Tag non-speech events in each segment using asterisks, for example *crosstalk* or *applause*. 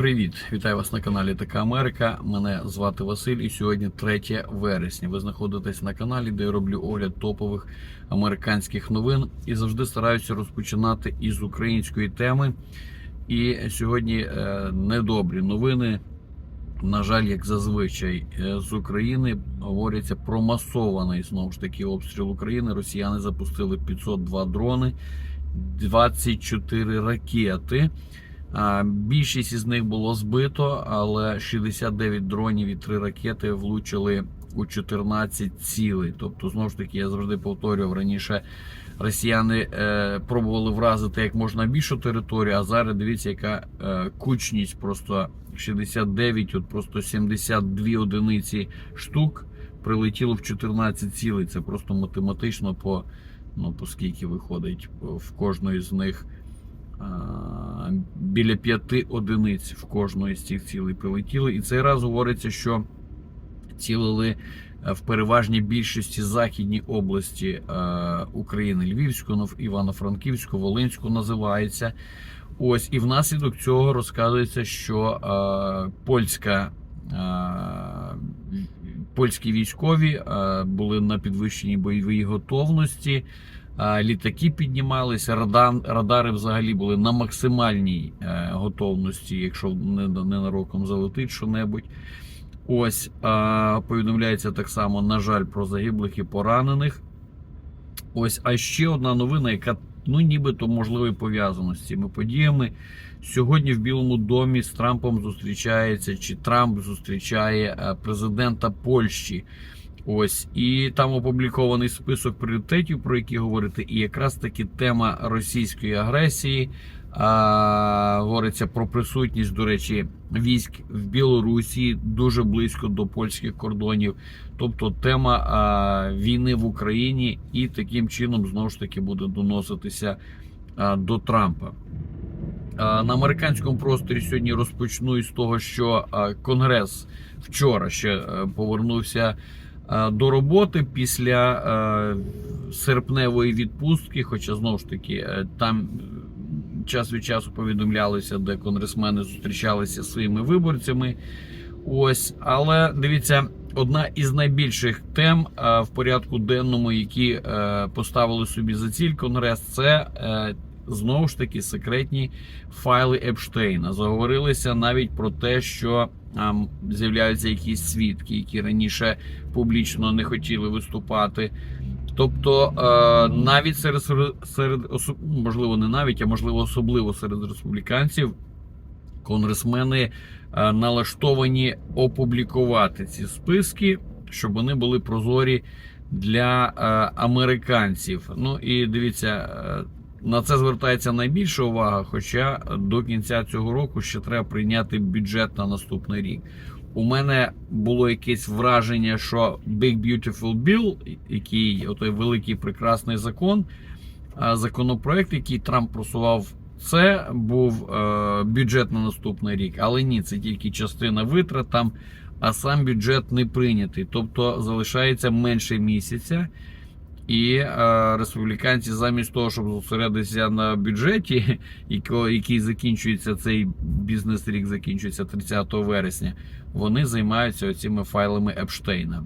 Привіт, вітаю вас на каналі Така Америка. Мене звати Василь, і сьогодні 3 вересня. Ви знаходитесь на каналі, де я роблю огляд топових американських новин і завжди стараюся розпочинати із української теми. І сьогодні е, недобрі новини. На жаль, як зазвичай, е, з України говориться про масований знову ж таки обстріл України. Росіяни запустили 502 дрони, 24 ракети. Більшість із них було збито, але 69 дронів і 3 ракети влучили у 14 цілей. Тобто, знову ж таки, я завжди повторював раніше. Росіяни е, пробували вразити як можна більшу територію, а зараз дивіться, яка е, кучність просто 69, от просто 72 одиниці штук прилетіло в 14 цілей. Це просто математично по, ну, по скільки виходить в кожної з них. Біля п'яти одиниць в кожної з цих цілей прилетіли. І цей раз говориться, що цілили е, в переважній більшості західній області е, України Львівську, Івано-Франківську, Волинську називається. Ось і внаслідок цього розказується, що е, польська. Польські військові були на підвищеній бойовій готовності. Літаки піднімалися, радан, радари взагалі були на максимальній е, готовності, якщо не- ненароком залетить що-небудь. Ось повідомляється так само, на жаль, про загиблих і поранених. Ось, а ще одна новина, яка ну нібито можливо пов'язана з цими подіями. Сьогодні в Білому домі з Трампом зустрічається, чи Трамп зустрічає е, президента Польщі. Ось і там опублікований список пріоритетів, про які говорити, і якраз таки тема російської агресії. А, говориться про присутність, до речі, військ в Білорусі дуже близько до польських кордонів. Тобто тема а, війни в Україні і таким чином знову ж таки буде доноситися а, до Трампа. А, На американському просторі сьогодні розпочну із того, що а, Конгрес вчора ще е, повернувся до роботи після е, серпневої відпустки. Хоча знову ж таки е, там е, час від часу повідомлялося, де конгресмени зустрічалися зі своїми виборцями. Ось, але дивіться, одна із найбільших тем е, в порядку денному, які е, поставили собі за ціль Конгрес, це е, знову ж таки секретні файли Епштейна. Заговорилися навіть про те, що з'являються якісь свідки, які раніше публічно не хотіли виступати. Тобто е, навіть серед, серед можливо, не навіть, а можливо, особливо серед республіканців, конгресмени е, налаштовані опублікувати ці списки, щоб вони були прозорі для е, американців. Ну і дивіться, на це звертається найбільша увага. Хоча до кінця цього року ще треба прийняти бюджет на наступний рік. У мене було якесь враження, що Big Beautiful Bill, який отой великий прекрасний закон, законопроект, який Трамп просував, це був е, бюджет на наступний рік. Але ні, це тільки частина витрат там, а сам бюджет не прийнятий. Тобто залишається менше місяця. І е, республіканці, замість того, щоб зосередитися на бюджеті, *laughs* який закінчується цей бізнес-рік, закінчується 30 вересня, вони займаються оціми файлами Епштейна.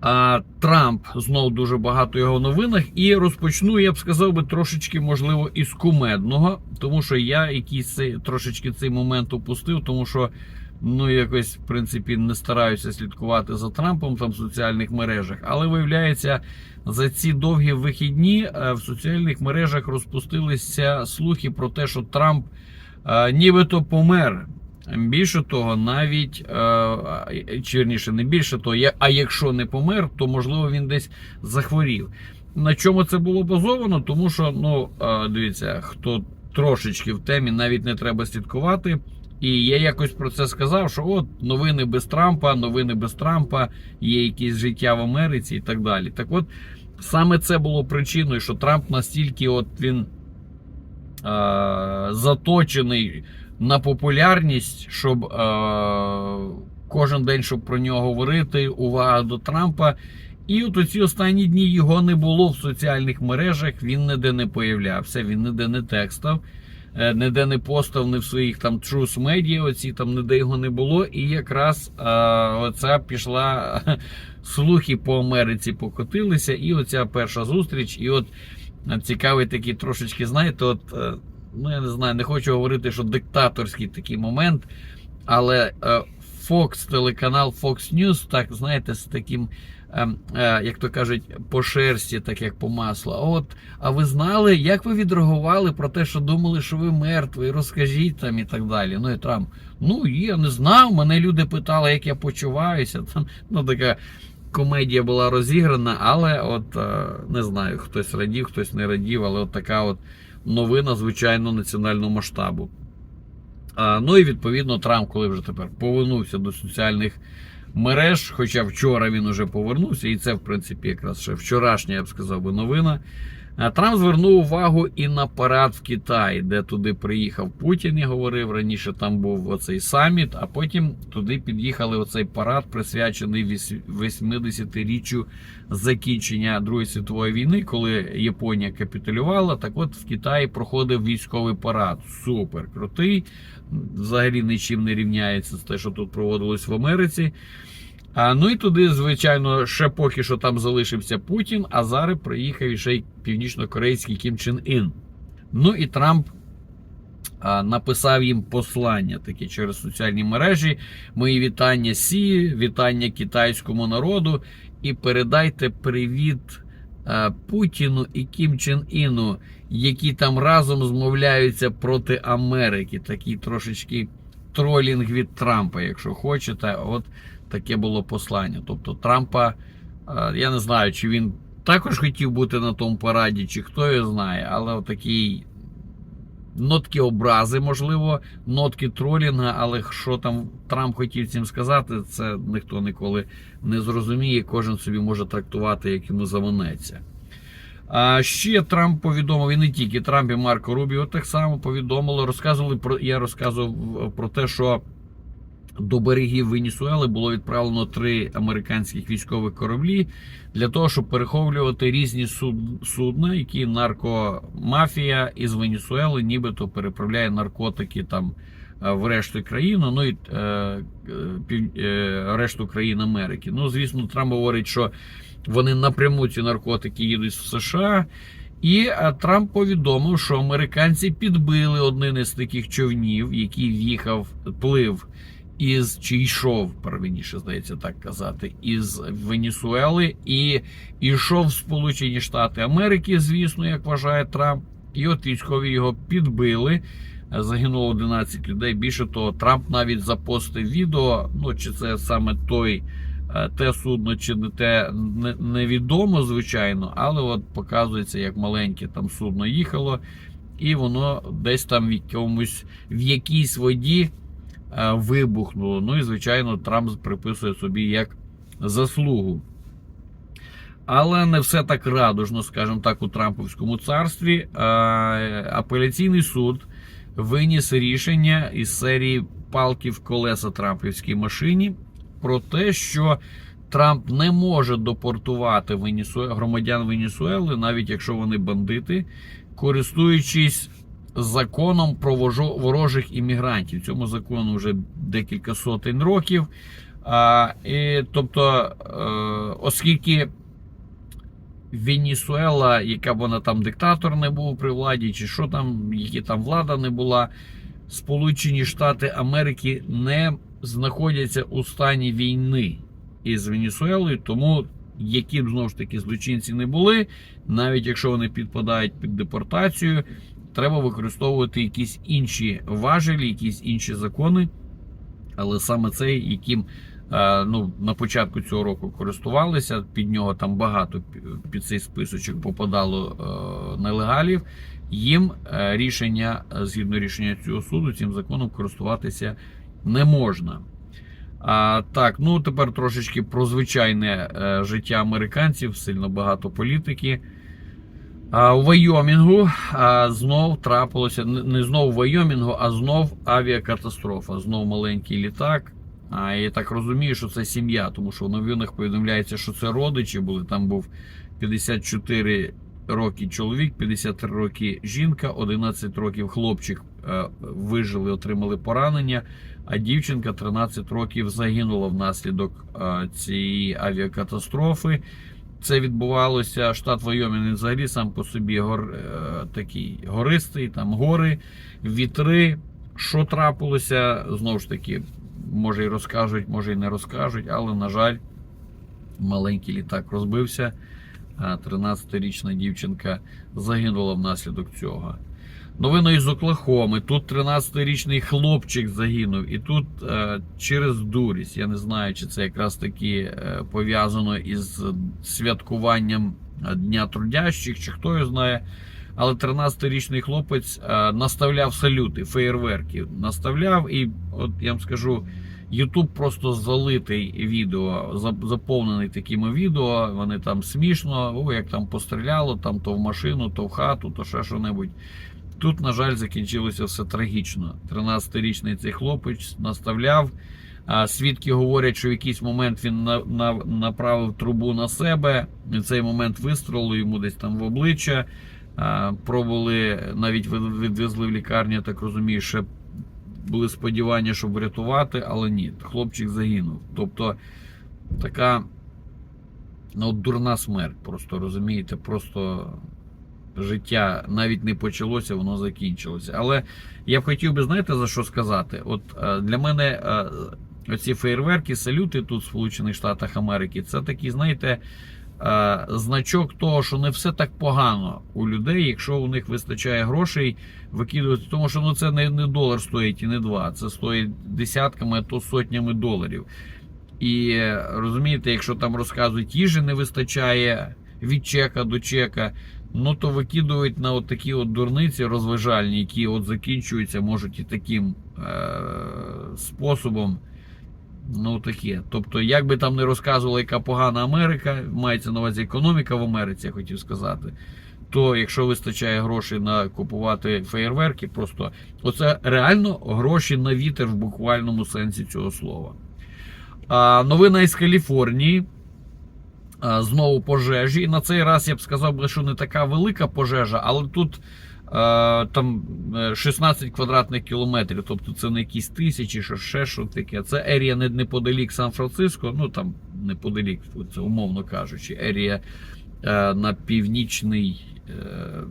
А Трамп знов дуже багато його в новинах. І розпочну, я б сказав би, трошечки, можливо, із кумедного, тому що я якийсь трошечки цей момент упустив, тому що ну якось в принципі не стараюся слідкувати за Трампом там в соціальних мережах. Але виявляється, за ці довгі вихідні е, в соціальних мережах розпустилися слухи про те, що Трамп е, нібито помер. Більше того, навіть е, чи не більше того, а якщо не помер, то можливо він десь захворів. На чому це було базовано? Тому що, ну е, дивіться, хто трошечки в темі, навіть не треба слідкувати. І я якось про це сказав, що от новини без Трампа, новини без Трампа, є якісь життя в Америці і так далі. Так от саме це було причиною, що Трамп настільки от він е, заточений на популярність, щоб е, кожен день, щоб про нього говорити, увага до Трампа. І от у ці останні дні його не було в соціальних мережах, він ніде не появлявся, він ніде не текстав. Е, ніде не постав, не в своїх там Truth Media, оці там ніде його не було. І якраз е, оця пішла *laughs* слухи по Америці покотилися, і оця перша зустріч, і от е, цікавий такий трошечки, знаєте, от. е, Ну, я не знаю, не хочу говорити, що диктаторський такий момент, але Fox, телеканал Fox News, так знаєте, з таким, е, е, як то кажуть, по шерсті, так як по маслу. А От, а ви знали, як ви відреагували про те, що думали, що ви мертвий, розкажіть там і так далі. Ну і Трамп, ну я не знав. Мене люди питали, як я почуваюся. Там ну така. Комедія була розіграна, але от е, не знаю, хтось радів, хтось не радів, але от така от новина, звичайно, національного масштабу. Ну і відповідно Трамп, коли вже тепер повернувся до соціальних мереж, хоча вчора він уже повернувся, і це, в принципі, якраз ще вчорашня, я б сказав би, новина. А Трамп звернув увагу і на парад в Китаї, де туди приїхав Путін, я говорив. Раніше там був оцей саміт, а потім туди під'їхали оцей парад, присвячений віс- 80-річчю закінчення Другої світової війни, коли Японія капітулювала. Так от в Китаї проходив військовий парад. Супер крутий. Взагалі нічим не рівняється з те, що тут проводилось в Америці. Ну і туди, звичайно, ще поки що там залишився Путін, а зараз приїхав ще й північно-корейський Кім Чен Ін. Ну і Трамп написав їм послання таке через соціальні мережі. Мої вітання Сі, вітання китайському народу. І передайте привіт Путіну і Кім Чен Іну, які там разом змовляються проти Америки. Такий трошечки тролінг від Трампа, якщо хочете. От таке було послання. Тобто Трампа, е, я не знаю, чи він також хотів бути на тому параді, чи хто його знає, але отакий нотки образи, можливо, нотки тролінга, але що там Трамп хотів цим сказати, це ніхто ніколи не зрозуміє. Кожен собі може трактувати, як йому заманеться. А ще Трамп повідомив, і не тільки Трамп і Марко Рубіо так само повідомили, розказували про я розказував про те, що до берегів Венесуели було відправлено три американських військових кораблі для того, щоб переховлювати різні суд, судна, які наркомафія із Венесуели нібито переправляє наркотики там е, в решту країну, ну і е, е, е, решту країн Америки. Ну, звісно, Трамп говорить, що вони напряму ці наркотики їдуть в США. І е, Трамп повідомив, що американці підбили один із таких човнів, який в'їхав, плив із чи йшов, первініше здається так казати, із Венесуели і йшов в Сполучені Штати Америки, звісно, як вважає Трамп. І от військові його підбили. Загинуло 11 людей. Більше того, Трамп навіть запостив відео. Ну чи це саме той те судно, чи не те невідомо, звичайно, але от показується, як маленьке там судно їхало, і воно десь там в якомусь в якійсь воді е, вибухнуло. Ну і звичайно, Трамп приписує собі як заслугу. Але не все так радужно, скажімо так, у Трамповському царстві. Е, Апеляційний суд виніс рішення із серії палки в колеса Трампівській машині про те, що Трамп не може депортувати Венесуе... громадян Венесуели, навіть якщо вони бандити, користуючись законом про ворожих іммігрантів. Цьому закону вже декілька сотень років. А, і, тобто, е, оскільки Венесуела, яка б вона там диктатор не був при владі, чи що там, які там влада не була, Сполучені Штати Америки не знаходяться у стані війни із Венесуелою, тому які б знову ж таки злочинці не були, навіть якщо вони підпадають під депортацію, треба використовувати якісь інші важелі, якісь інші закони. Але саме цей, яким е, ну, на початку цього року користувалися, під нього там багато під цей списочок попадало е, нелегалів. Їм е, рішення, згідно рішення цього суду, цим законом користуватися не можна. А, так, ну тепер трошечки про звичайне е, життя американців, сильно багато політики. А, у Вайомінгу а, знов трапилося не знов у Вайомінгу, а знов авіакатастрофа. Знов маленький літак. А я так розумію, що це сім'я, тому що в новинах повідомляється, що це родичі були. Там був 54 роки чоловік, 53 роки жінка, 11 років хлопчик е, вижили, отримали поранення, а дівчинка 13 років загинула внаслідок цієї авіакатастрофи. Це відбувалося штат Вайомінг він взагалі сам по собі гор, е, такий гористий, там гори, вітри. Що трапилося, знову ж таки, може і розкажуть, може і не розкажуть, але, на жаль, маленький літак розбився. 13-річна дівчинка загинула внаслідок цього. Новина із Оклахоми. Тут 13-річний хлопчик загинув, і тут е, через дурість. Я не знаю, чи це якраз таки е, пов'язано із святкуванням Дня трудящих, чи хто його знає. Але 13-річний хлопець е, наставляв салюти, феєрверки. Наставляв, і от я вам скажу, Ютуб просто залитий відео, заповнений такими відео. Вони там смішно, о, як там постріляло, там то в машину, то в хату, то ще що-небудь. Тут, на жаль, закінчилося все трагічно. 13-річний цей хлопець наставляв. Свідки говорять, що в якийсь момент він на, на, направив трубу на себе. І цей момент вистрілили йому десь там в обличчя. А, пробували, навіть відвезли в лікарню, так розумію, ще були сподівання, щоб врятувати, але ні, хлопчик загинув. Тобто така ну, дурна смерть, просто розумієте, просто життя навіть не почалося, воно закінчилося. Але я б хотів би, знаєте, за що сказати? От е, для мене е, оці фейерверки, салюти тут в Сполучених Штатах Америки, це такий, знаєте. е, Значок того, що не все так погано у людей, якщо у них вистачає грошей викидувати, тому що ну це не, не долар стоїть і не два, це стоїть десятками, а то сотнями доларів. І розумієте, якщо там розказують, їжі не вистачає від чека до чека, ну то викидують на от такі от дурниці розважальні, які от закінчуються, можуть і таким е- способом. Ну таке. Тобто, як би там не розказували, яка погана Америка, мається на увазі економіка в Америці, я хотів сказати. То якщо вистачає грошей на купувати феєрверки, просто оце реально гроші на вітер в буквальному сенсі цього слова. А, новина із Каліфорнії. А, знову пожежі. На цей раз я б сказав, що не така велика пожежа, але тут там е, 16 квадратних кілометрів, тобто це не якісь тисячі, що ще що таке. Це ерія неподалік Сан-Франциско, ну там неподалік, це умовно кажучи, ерія е, на північний е,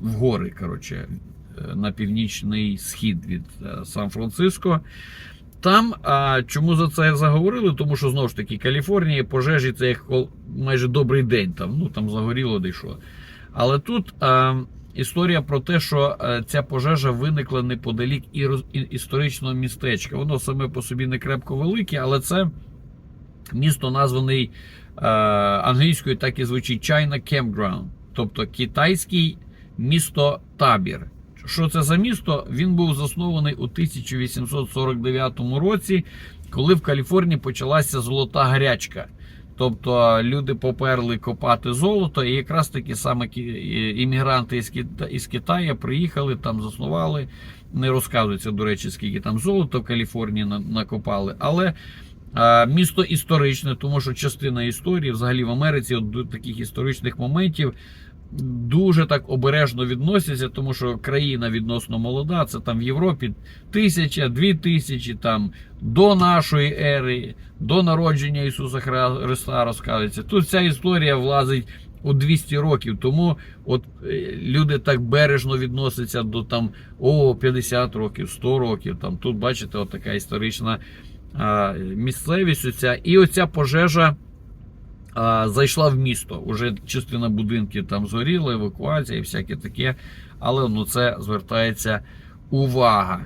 в гори, коротше, е, на північний схід від е, Сан-Франциско. Там а, чому за це заговорили? Тому що знову ж таки Каліфорнія, пожежі це як майже добрий день. Там ну там загоріло де. Але тут а, історія про те, що а, ця пожежа виникла неподалік і- історичного містечка. Воно саме по собі не крепко велике, але це місто названий е, англійською, так і звучить China Campground, тобто китайський місто-табір. Що це за місто? Він був заснований у 1849 році, коли в Каліфорнії почалася золота гарячка. Тобто люди поперли копати золото, і якраз таки саме іммігранти із, Кита- із Китаю приїхали, там заснували. Не розказується, до речі, скільки там золота в Каліфорнії накопали. Але місто історичне, тому що частина історії взагалі в Америці от до таких історичних моментів дуже так обережно відносяться, тому що країна відносно молода. Це там в Європі тисяча, дві тисячі там до нашої ери, до народження Ісуса Христа розказується. Тут ця історія влазить у 200 років. Тому от е, люди так бережно відносяться до там о 50 років, 100 років. Там тут бачите, от така історична а, місцевість. Оця. І оця пожежа зайшла в місто. Уже частина будинків там згоріла, евакуація і всяке таке. Але ну, це звертається увага.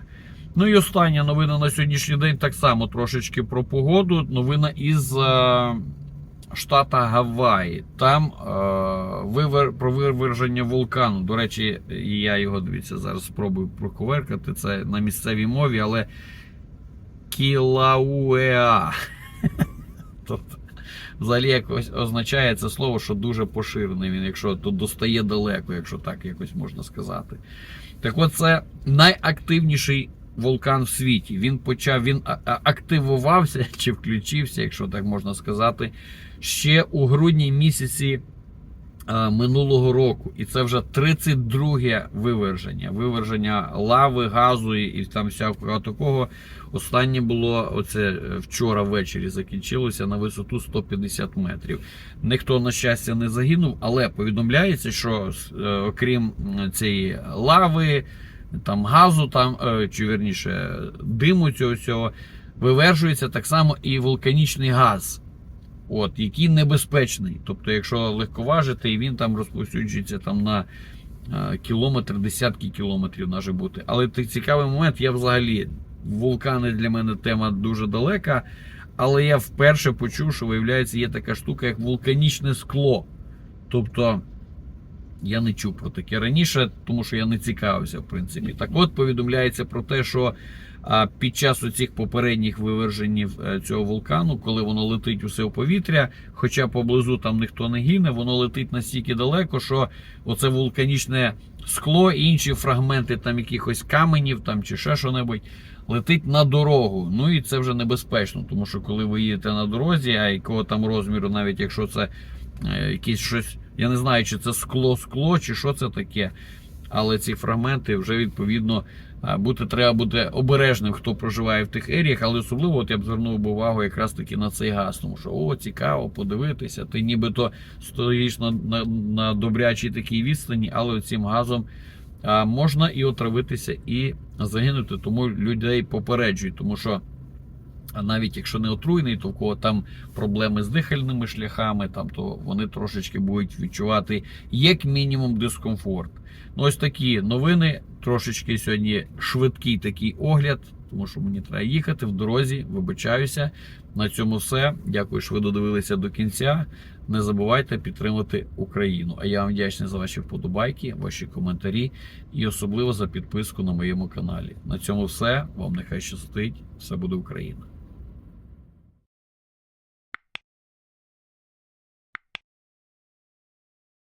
Ну і остання новина на сьогоднішній день так само трошечки про погоду. Новина із е, штата Гаваї. Там е, вивер, про виверження вулкану. До речі, я його дивіться, зараз спробую проковеркати. Це на місцевій мові, але Кілауеа. *laughs* Тобто, взагалі якось означає це слово, що дуже поширений він, якщо то достає далеко, якщо так якось можна сказати. Так от це найактивніший вулкан в світі. Він почав, він активувався *laughs* чи включився, якщо так можна сказати, ще у грудні місяці минулого року. І це вже 32 виверження. Виверження лави, газу і, там всякого такого. Останнє було оце е, вчора ввечері закінчилося на висоту 150 метрів. Ніхто, на щастя, не загинув, але повідомляється, що е, окрім цієї лави, там газу, там, е, чи верніше, диму цього всього, вивержується так само і вулканічний газ. От, який небезпечний. Тобто, якщо легковажити, і він там розповсюджується там на е, кілометр, десятки кілометрів може бути. Але цікавий момент, я взагалі вулкани для мене тема дуже далека. Але я вперше почув, що виявляється, є така штука, як вулканічне скло. Тобто я не чув про таке раніше, тому що я не цікавився, в принципі. Так от повідомляється про те, що під час оцих попередніх виверженів е, цього вулкану, коли воно летить усе в повітря, хоча поблизу там ніхто не гине, воно летить настільки далеко, що оце вулканічне скло інші фрагменти там якихось каменів там чи ще що-небудь летить на дорогу. Ну і це вже небезпечно, тому що коли ви їдете на дорозі, а якого там розміру, навіть якщо це е, якесь щось, я не знаю, чи це скло-скло, чи що це таке. Але ці фрагменти вже відповідно бути треба бути обережним, хто проживає в тих еріях, але особливо от я б звернув увагу якраз таки на цей газ, тому що о, цікаво подивитися. Ти нібито стоїш на, на, на добрячій такій відстані, але цим газом а, можна і отравитися, і загинути. Тому людей попереджують, тому що. А навіть якщо не отруйний, то в кого там проблеми з дихальними шляхами, там то вони трошечки будуть відчувати як мінімум дискомфорт. Ну, ось такі новини. Трошечки сьогодні швидкий такий огляд, тому що мені треба їхати в дорозі. Вибачаюся. На цьому все. Дякую, що ви додивилися до кінця. Не забувайте підтримати Україну. А я вам вдячний за ваші вподобайки, ваші коментарі і особливо за підписку на моєму каналі. На цьому все. Вам нехай щастить. Все буде Україна.